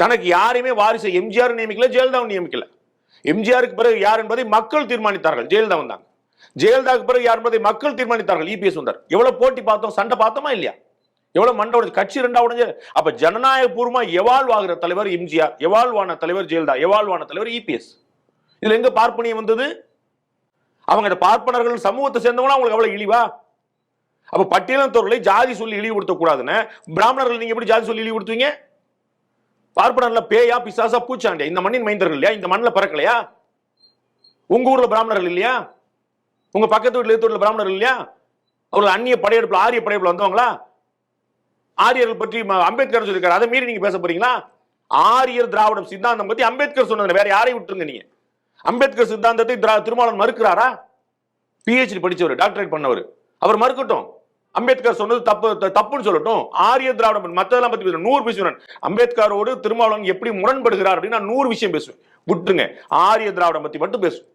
தனக்கு யாரையுமே வாரிசு எம்ஜிஆர் நியமிக்கல ஜெயலலிதாவும் நியமிக்கல. எம்ஜிஆருக்கு பிறகு யார் என்பதை மக்கள் தீர்மானித்தார்கள். ஜெயலலிதா வந்தாங்க. ஜெயலலிதாவுக்கு பிறகு யார் என்பதை மக்கள் தீர்மானித்தார்கள். இபிஎஸ் வந்தார். எவ்வளவு போட்டி பார்த்தோம் சண்டை பார்த்தோமா இல்லையா? எவ்வளவு மண்டை உடைஞ்சு கட்சி ரெண்டா உடைஞ்சு அப்ப ஜனநாயக பூர்வமா எவால்வ் ஆகிற தலைவர் எம்ஜிஆர் எவால்வ் ஆன தலைவர் ஜெயலலிதா எவால்வ் ஆன தலைவர் இபிஎஸ் இதுல எங்க பார்ப்பனியம் வந்தது? அவங்க பார்ப்பனர்கள் சமூகத்தை சேர்ந்தவங்க அவங்களுக்கு அவ்வளவு இழிவா? அப்ப பட்டியலத்தவர்களை ஜாதி சொல்லி இழிவுபடுத்த கூடாதுன்னு பிராமணர்கள் நீங்க எப்படி ஜாதி சொல்லி இழிவுபடுத்துவீங்க பார்ப்பனர்ல பேயா பிசாசா பூச்சாண்டியா இந்த மண்ணின் மைந்தர்கள் இல்லையா? இந்த மண்ணில் பறக்கலையா? உங்க ஊர்ல பிராமணர்கள் இல்லையா? உங்க பக்கத்து வீட்டில் எதிர்த்து பிராமணர்கள் இல்லையா? அவர்கள் அந்நிய படையெடுப்புல ஆரிய படையெடுப்புல வந்தவங்களா? ஆரியர்கள் பற்றி அம்பேத்கர் சொல்லியிருக்காரு அதை மீறி நீங்க பேச போறீங்களா? ஆரியர் திராவிடம் சித்தாந்தம் பத்தி அம்பேத்கர் சொன்னது வேற யாரையும் விட்டுருங்க நீங்க? அம்பேத்கர் சித்தாந்தத்தை திரா- திருமாவளவன் மறுக்கிறாரா? பிஹெச்டி படிச்சவர் டாக்டரேட் பண்ணவர். அவர் மறுக்கட்டும். அம்பேத்கர் சொன்னது தப்பு தப்புன்னு சொல்லட்டும். ஆரிய திராவிடம் மத்ததெல்லாம் பத்தி பேசுவேன் நூறு பேசுவேன் அம்பேத்கரோடு திருமாவளவன் எப்படி முரண்படுகிறார் அப்படின்னு நான் நூறு விஷயம் பேசுவேன். விட்டுருங்க. ஆரிய திராவிடம் பத்தி மட்டும் பேசுவேன்.